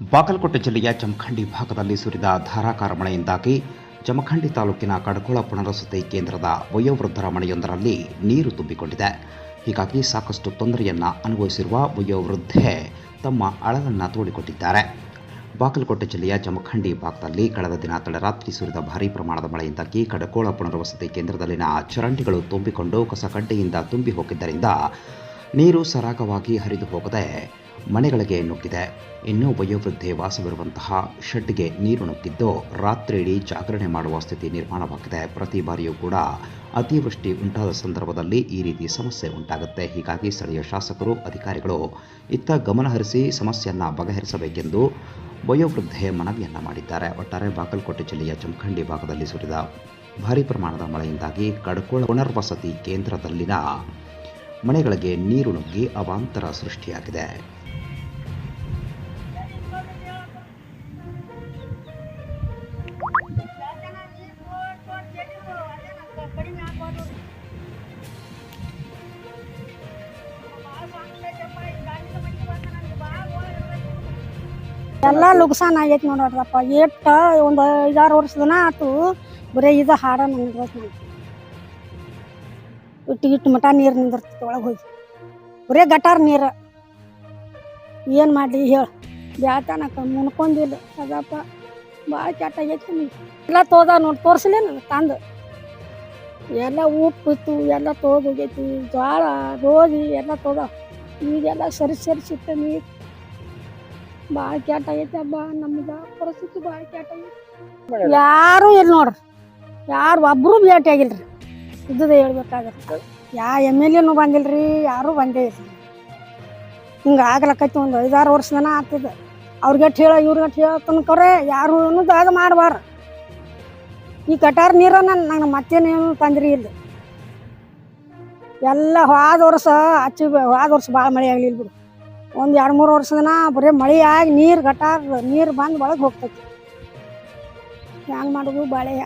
ಬಾಗಲಕೋಟೆ ಜಿಲ್ಲೆಯ ಜಮಖಂಡಿ ಭಾಗದಲ್ಲಿ ಸುರಿದ ಧಾರಾಕಾರ ಮಳೆಯಿಂದಾಗಿ ಜಮಖಂಡಿ ತಾಲೂಕಿನ ಕಡಕೋಳ ಪುನರ್ವಸತಿ ಕೇಂದ್ರದ ವಯೋವೃದ್ಧರ ಮನೆಯೊಂದರಲ್ಲಿ ನೀರು ತುಂಬಿಕೊಂಡಿದೆ. ಹೀಗಾಗಿ ಸಾಕಷ್ಟು ತೊಂದರೆಯನ್ನು ಅನುಭವಿಸಿರುವ ವಯೋವೃದ್ಧೆ ತಮ್ಮ ಅಳಲನ್ನು ತೋಡಿಕೊಟ್ಟಿದ್ದಾರೆ. ಬಾಗಲಕೋಟೆ ಜಿಲ್ಲೆಯ ಜಮಖಂಡಿ ಭಾಗದಲ್ಲಿ ಕಳೆದ ದಿನ ತಡರಾತ್ರಿ ಸುರಿದ ಭಾರೀ ಪ್ರಮಾಣದ ಮಳೆಯಿಂದಾಗಿ ಕಡಕೋಳ ಪುನರ್ವಸತಿ ಕೇಂದ್ರದಲ್ಲಿನ ಚರಂಡಿಗಳು ತುಂಬಿಕೊಂಡು ಕಸಕಡ್ಡೆಯಿಂದ ತುಂಬಿ ಹೋಗಿದ್ದರಿಂದ ನೀರು ಸರಾಗವಾಗಿ ಹರಿದು ಹೋಗದೆ ಮನೆಗಳಿಗೆ ನುಗ್ಗಿದೆ. ಇನ್ನು ವಯೋವೃದ್ಧೆ ವಾಸವಿರುವಂತಹ ಶೆಡ್ಗೆ ನೀರು ನುಗ್ಗಿದ್ದು ರಾತ್ರಿಯಿಡೀ ಜಾಗರಣೆ ಮಾಡುವ ಸ್ಥಿತಿ ನಿರ್ಮಾಣವಾಗಿದೆ. ಪ್ರತಿ ಬಾರಿಯೂ ಕೂಡ ಅತಿವೃಷ್ಟಿ ಉಂಟಾದ ಸಂದರ್ಭದಲ್ಲಿ ಈ ರೀತಿ ಸಮಸ್ಯೆ ಉಂಟಾಗುತ್ತೆ. ಹೀಗಾಗಿ ಸ್ಥಳೀಯ ಶಾಸಕರು, ಅಧಿಕಾರಿಗಳು ಇತ್ತ ಗಮನಹರಿಸಿ ಸಮಸ್ಯೆಯನ್ನು ಬಗೆಹರಿಸಬೇಕೆಂದು ವಯೋವೃದ್ಧೆ ಮನವಿಯನ್ನು ಮಾಡಿದ್ದಾರೆ. ಒಟ್ಟಾರೆ ಬಾಗಲಕೋಟೆ ಜಿಲ್ಲೆಯ ಜಮಖಂಡಿ ಭಾಗದಲ್ಲಿ ಸುರಿದ ಭಾರೀ ಪ್ರಮಾಣದ ಮಳೆಯಿಂದಾಗಿ ಕಡ್ಕೋಳ ಪುನರ್ವಸತಿ ಕೇಂದ್ರದಲ್ಲಿನ ಮನೆಗಳಿಗೆ ನೀರು ನುಗ್ಗಿ ಅವಾಂತರ ಸೃಷ್ಟಿಯಾಗಿದೆ. ಎಲ್ಲ ಲುಕ್ಸಾನ್ ಆಗೈತಿ ನೋಡ್ರಪ್ಪ. ಎಷ್ಟ ಒಂದು ಐದಾರು ವರ್ಷದನ ಆತು. ಬರೀ ಇದು ಹಾಡ ನನಗೆ ಇಟ್ಟು ಇಟ್ಟು ಮಟ ನೀರು ನಿಂದಿರ್ತೈತಿ ಒಳಗೆ ಹೋಗಿ. ಬರೀ ಗಟಾರ್ ನೀರು. ಏನು ಮಾಡಲಿ ಹೇಳು. ಬ್ಯಾತನಕ ಮುನ್ಕೊಂಡಿಲ್ಲ ಅದಪ್ಪ ಭಾಳ ಕೆಟ್ಟ ಆಗೈತಿ ಎಲ್ಲ ತೋದ ನೋಡಿ ತೋರಿಸಲಿ ನನಗೆ ತಂದು. ಎಲ್ಲ ಉಪ್ಪು ಇತ್ತು ಎಲ್ಲ ತೋದು ಹೋಗೈತಿ. ಜೋಳ ಗೋಧಿ ಎಲ್ಲ ತೋದ. ಈಗೆಲ್ಲ ಸರಿ ಸರಿಸಿಟ್ಟ ನೀರು. ಭಾಳ ಕೆಟ್ಟ ಆಗೈತೆ ಹಬ್ಬ ನಮ್ಗ ಪರಿಸ್ಥಿತಿ ಭಾಳ ಕೆಟ್ಟ ಆಗೈತಿ. ಯಾರು ಇಲ್ಲ ನೋಡ್ರಿ. ಯಾರು ಒಬ್ರು ಭೇಟಿ ಆಗಿಲ್ರಿ. ಇದ್ದದ ಹೇಳ್ಬೇಕಾದ್ರೆ ಯಾ ಎಂ ಎಲ್ ಎನೂ ಬಂದಿಲ್ರಿ ಯಾರು ಬಂದೇ ಇಲ್ಲ. ಹಿಂಗೆ ಆಗ್ಲಕ್ಕೈತಿ ಒಂದು ಐದಾರು ವರ್ಷದನ ಆಗ್ತದ ಅವ್ರಿಗಟ್ ಹೇಳ ಇವ್ರಿಗಟ್ ಹೇಳ ತನಕವ್ರೆ ಯಾರು ಅನ್ನೋದು ಅದು ಮಾಡಬಾರ ಈ ಕಟಾರ್ ನೀರ ನಂಗೆ ಮತ್ತೇನೇನು ತಂದ್ರಿ ಇಲ್ಲ. ಎಲ್ಲ ಹೋದ ವರ್ಷ ಹಚ್ಚಿ ಹೋದ ವರ್ಷ ಭಾಳ ಮಳೆ ಆಗಲಿಲ್ಲ ಬಿಡು. ಒಂದು ಎರಡು ಮೂರು ವರ್ಷದನ ಬರೀ ಮಳೆ ಆಗಿ ನೀರು ಗಟಾರ ನೀರು ಬಂದು ಒಳಗೆ ಹೋಗ್ತೈತಿ. ಹೆಂಗೆ ಮಾಡೋದು ಬಾಳೆ